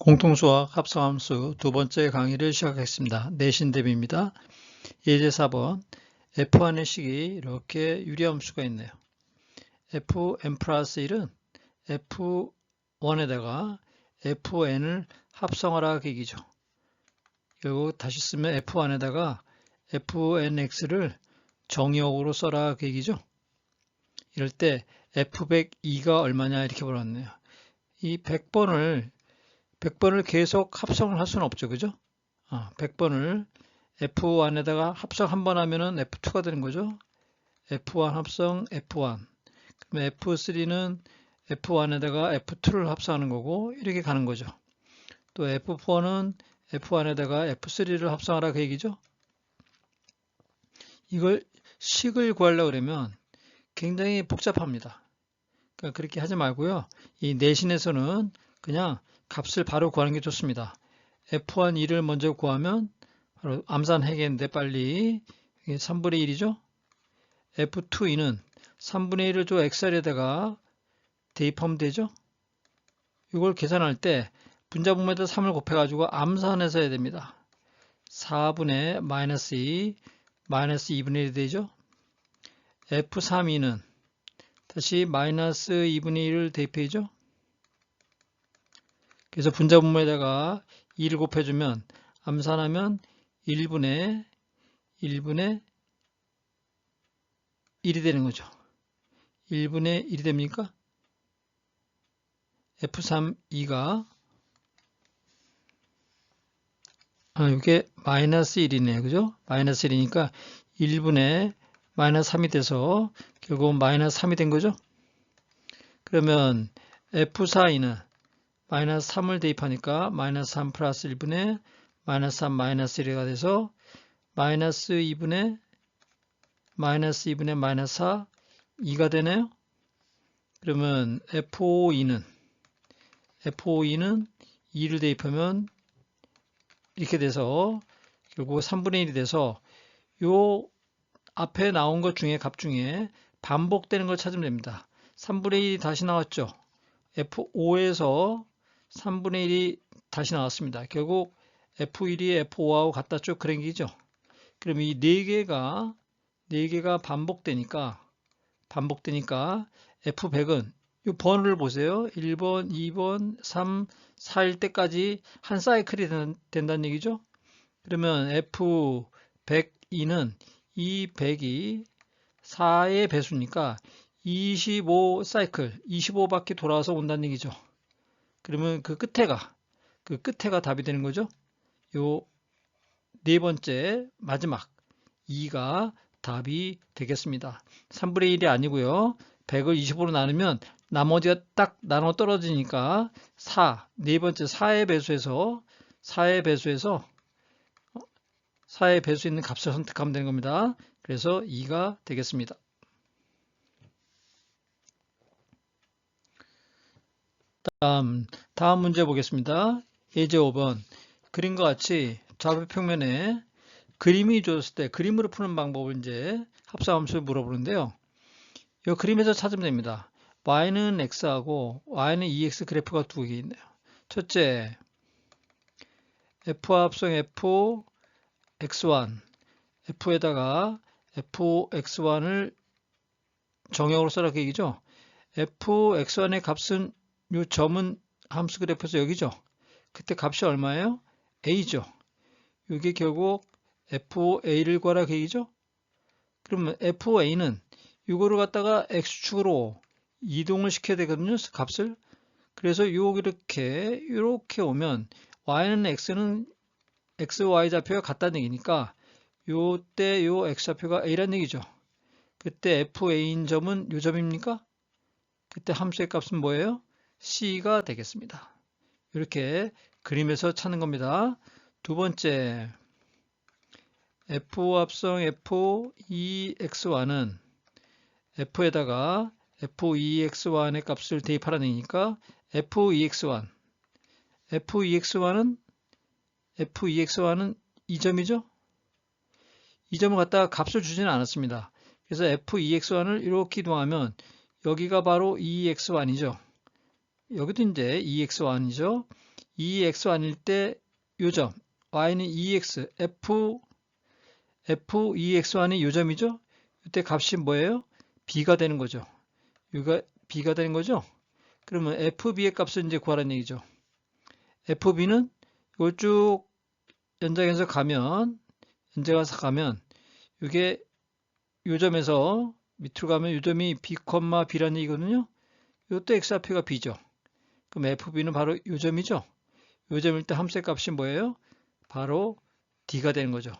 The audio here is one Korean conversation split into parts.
공통수학 합성함수 두 번째 강의를 시작하겠습니다. 내신 대비입니다. 예제 4번 f1의 식이 이렇게 유리함수가 있네요. fn 플러스 1은 f1에다가 fn을 합성하라 그 얘기죠. 결국 다시 쓰면 f1에다가 fnx를 정의역으로 써라 그 얘기죠. 이럴 때 f102가 얼마냐 이렇게 물었네요. 이 100번을 100번을 계속 합성을 할 수는 없죠. 그죠? 어, 100번을 F1에다가 합성 한 번 하면은 F2가 되는 거죠. F1 합성 F1. 그러면 F3는 F1에다가 F2를 합성하는 거고 이렇게 가는 거죠. 또 F4는 F1에다가 F3를 합성하라 그 얘기죠. 이걸 식을 구하려고 그러면 굉장히 복잡합니다. 그러니까 그렇게 하지 말고요. 이 내신에서는 그냥 값을 바로 구하는 게 좋습니다. F1 2를 먼저 구하면 바로 암산해야겠는데 빨리 3분의 1이죠. F2 2는 3분의 1을 줘 xr에다가 대입하면 되죠. 이걸 계산할 때 분자분모에다 3을 곱해가지고 암산해서 해야 됩니다. 4분의 마이너스 2 마이너스 2분의 1이 되죠. F3 2는 다시 마이너스 2분의 1을 대입해야죠. 그래서 분자분모에다가 2를 곱해주면 암산하면 1분의 1분의 1이 되는 거죠. 1분의 1이 됩니까? F3, 2가 아, 이게 마이너스 1이네요. 그죠? 마이너스 1이니까 1분의 마이너스 3이 돼서 결국 마이너스 3이 된 거죠. 그러면 F4, 2는 마이너스 3을 대입하니까 마이너스 3 플러스 1분의 마이너스 3 마이너스 1가 돼서 마이너스 2분의 마이너스 2분의 마이너스 4 2가 되네요. 그러면 F52는 F52는 2를 대입하면 이렇게 돼서 결국 3분의 1이 돼서 요 앞에 나온 것 중에 값 중에 반복되는 걸 찾으면 됩니다. 3분의 1이 다시 나왔죠. F5에서 3분의 1이 다시 나왔습니다. 결국 F1이 F5하고 같다 쭉 그런 얘기죠. 그럼 이 4개가 4개가 반복되니까 반복되니까 F100은 이 번호를 보세요. 1번, 2번, 3, 4일 때까지 한 사이클이 된다는 얘기죠. 그러면 F102는 이 100이 4의 배수니까 25 사이클, 25바퀴 돌아서 온다는 얘기죠. 그러면 그 끝에가 그 끝에가 답이 되는 거죠. 요 네 번째 마지막 2가 답이 되겠습니다. 3분의 1이 아니고요. 100을 20으로 나누면 나머지가 딱 나눠 떨어지니까 4, 네 번째 4의 배수에서 4의 배수에서 4의 배수 있는 값을 선택하면 되는 겁니다. 그래서 2가 되겠습니다. 다음, 다음 문제 보겠습니다. 예제 5번. 그림과 같이 좌표 평면에 그림이 주었을 때 그림으로 푸는 방법을 이제 합성함수를 물어보는데요. 이 그림에서 찾으면 됩니다. y는 x하고 y는 2x 그래프가 두 개 있네요. 첫째, f 합성 f x1, f에다가 fx1을 정역으로 써라 그 얘기죠. fx1의 값은 이 점은 함수 그래프에서 여기죠. 그때 값이 얼마예요? a죠. 이게 결국 FA를 구하라 계기죠? 그러면 FA는 이거를 갖다가 X축으로 이동을 시켜야 되거든요. 값을. 그래서 요 이렇게 이렇게 오면 Y는 X는 X, Y 좌표가 같다는 얘기니까 요때 요 X 좌표가 A란 얘기죠. 그때 FA인 점은 요 점입니까? 그때 함수의 값은 뭐예요? C가 되겠습니다. 이렇게 그림에서 찾는 겁니다. 두 번째, F 합성 F2X1은 F에다가 F2X1의 값을 대입하라는 얘기니까 F2X1 F2X1은 F2X1은 2점이죠? 이 점을 갖다가 값을 주지는 않았습니다. 그래서 F2X1을 이렇게 이동하면 여기가 바로 2X1이죠. 여기도 이제 2x1이죠. 2x 아닐 때 요점 y는 2x f f 2x1이 요점이죠. 이때 값이 뭐예요? b가 되는 거죠. 여기가 b가 되는 거죠. 그러면 fb의 값을 이제 구하라는 얘기죠. fb는 이걸 쭉 연장해서 가면 연장 가서 가면 이게 요점에서 밑으로 가면 요점이 b, b라는 얘기거든요. 이것도 x 앞에가 b죠. 그럼 fb는 바로 요 점이죠. 요 점일 때 함수의 값이 뭐예요? 바로 d가 되는 거죠.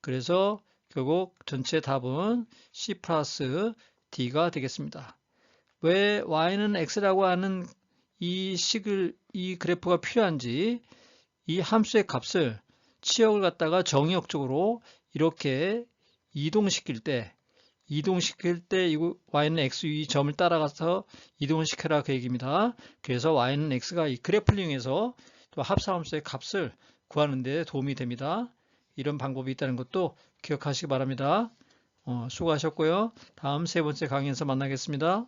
그래서 결국 전체 답은 c 플러스 d가 되겠습니다. 왜 y는 x라고 하는 이 식을 이 그래프가 필요한지 이 함수의 값을 치역을 갖다가 정의역적으로 이렇게 이동시킬 때 이동시킬 때이 y는 x 이 점을 따라가서 이동을 시켜라 그 얘기입니다. 그래서 y는 x가 이 이용해서 또 합사함수의 값을 구하는 데 도움이 됩니다. 이런 방법이 있다는 것도 기억하시기 바랍니다. 어, 수고하셨고요. 다음 세 번째 강의에서 만나겠습니다.